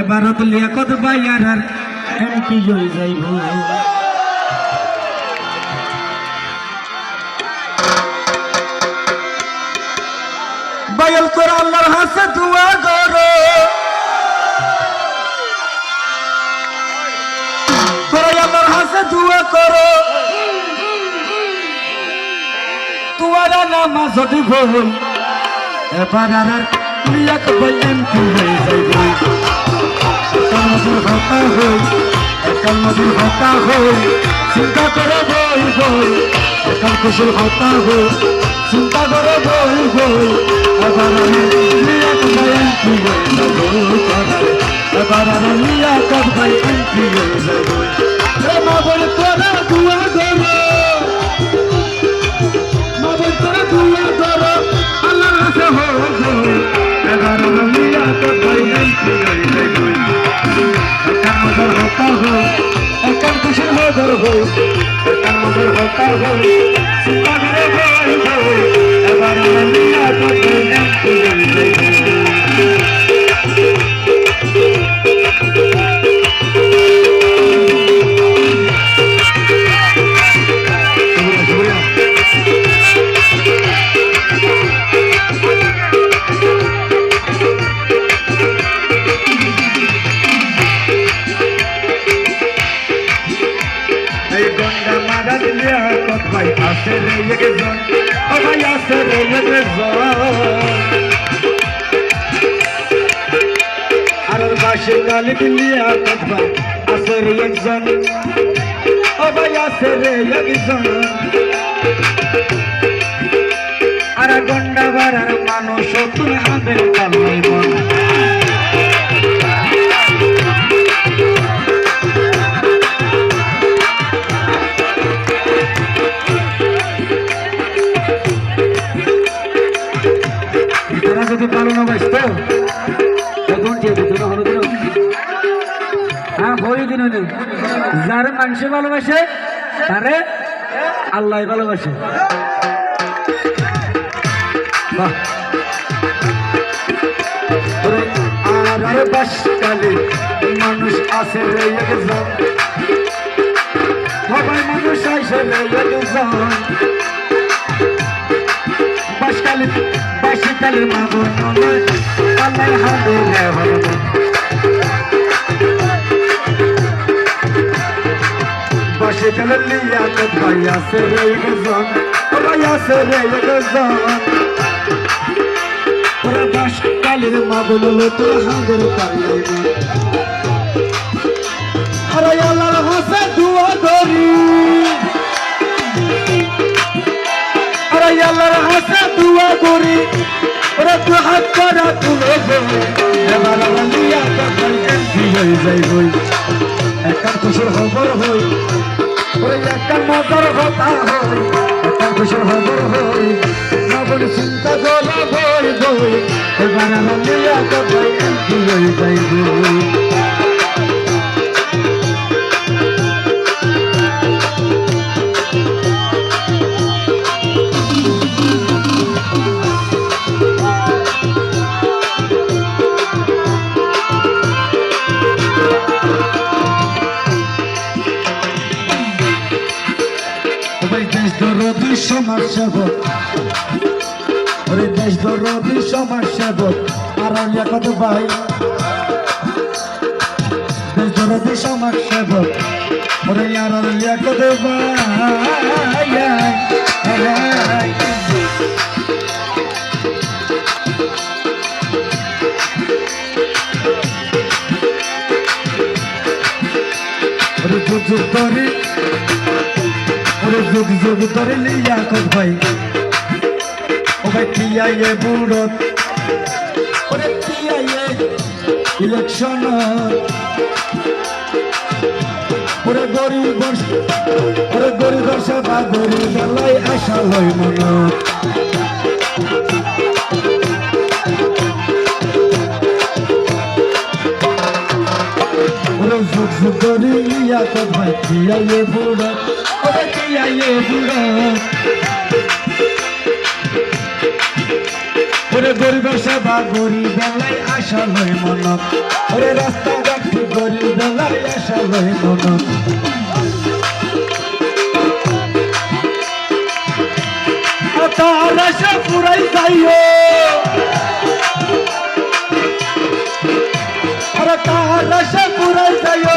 এবারত লিয়াকত বাইয়ার আর এমপি হয়ে যাইব বায়ল তোর আল্লাহর হাসে দুয়া করো। তোরা আল্লাহর হাসে দুয়া করো। তোমারা নামাজ ভুল এবার আর লিয়াক বললেন কি হয়ে যাইবে। হই, একাল মধুর হতা হই, চিন্তা করে বই বই, একাল খুশির হতা হই, চিন্তা করে বই বই, এবার আমি মিয়া বললেন এন্ট্রি হয়ে যাবে, এবার আমি মিয়া বললেন এন্ট্রি হয়ে যাবে। মজর হতা আসে রে একজন ও ভাই আসে রে একজন আর বাসে গালি কত ভাই আছে রে একজন ও ভাই আছে রে একজন আর গন্ডা বাড়ার মানুষ তুমি হাতের কালাই বই দিন নেই যার মানুষ ভালোবাসে, তারে আল্লাহ ভালোবাসে। মানুষ আসে মানুষ আসে বাসকালে বাসকালে আল্লাহ লিয়াকত ভাই আছে রে গজন ভাই আছে রে গজন ওরা বাস কালের মা বলল তোর হাঁদের পারলে আরে আল্লাহর হাসে দুয়া করি আরে আল্লাহর হাসে দুয়া করি ওরা তো হাত করা তুলে এবার আমার লিয়াকত ভাই এমপি হয়ে যাই বই ওই হতা হই খুশির খবর হই না বলে চিন্তা করা বই বই এবার আমার সমাজ সেবক। দেশ দরদি সমাজ সেবক। আর কত ভাই, দেশ দরদি সমাজ সেবক। ওরে আর কত ভাই যুগ ওরে যুগ যুগ ধরে লিয়া কত ভাই। ও ভাই টিয়াইয়ে বুড়ত ওরে টিয়াইয়ে ইলেকশন ওরে গরিব ওরে গরিব সেবা গরিব বেলায় আশা লই মন। ওরে যুগ যুগ ধরে লিয়া কত ভাই টিয়াইয়ে বুড়ত ওরে টিয়াইয়ে বুড়ত ওরে গরিবের সেবা গরিব বেলায় আশা লয় মনত ওরে রাস্তাঘাট গরিব বেলায় আশা লয় মনত তার আশা পুরাই যাইও। তার আশা পুরাই যাইও।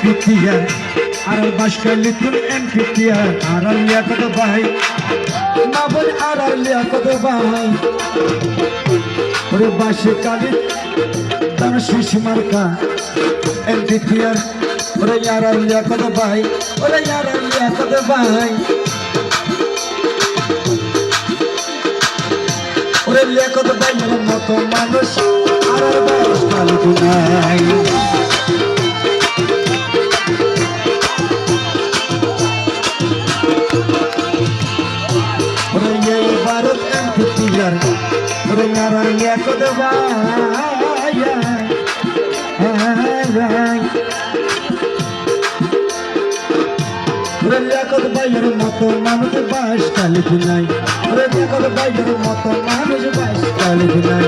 ভারত এমপি তিয়ার আর বাসকালি তুন এমপি তিয়ার আর লিয়া কত ভাই? না বল আর লিয়া কত ভাই? ওরে বাসে কালি তার শিশু মার্কা এমপি তিয়ার ওরে আর লিয়া কত ভাই? ওরে আর লিয়া কত Kodavaya Oraya kodavayar মতো মানুষ বাস কালি নাই Oraya kodavayar মতো মানুষ বাস কালি নাই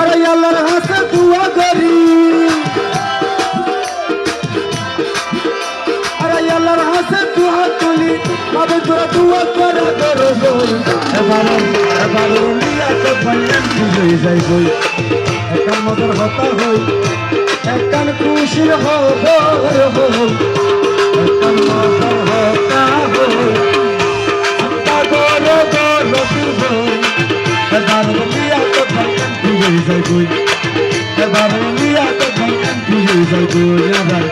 আরে আল্লাহর হাতে দুয়া করি আল্লাহর হাতে দুয়া তুলি আবে তোরা দুয়া করে করো বই এবার এবার লিয়া তো বাইন হয়ে যাই বই। একান মদর হতা হই একান খুশির হবর হই। একান মদর হতা হই আত্মা গরো গরো বই এবার লিয়া তো বাইন যাই বই। এবার লিয়া তো বাইন যাই বই, এবার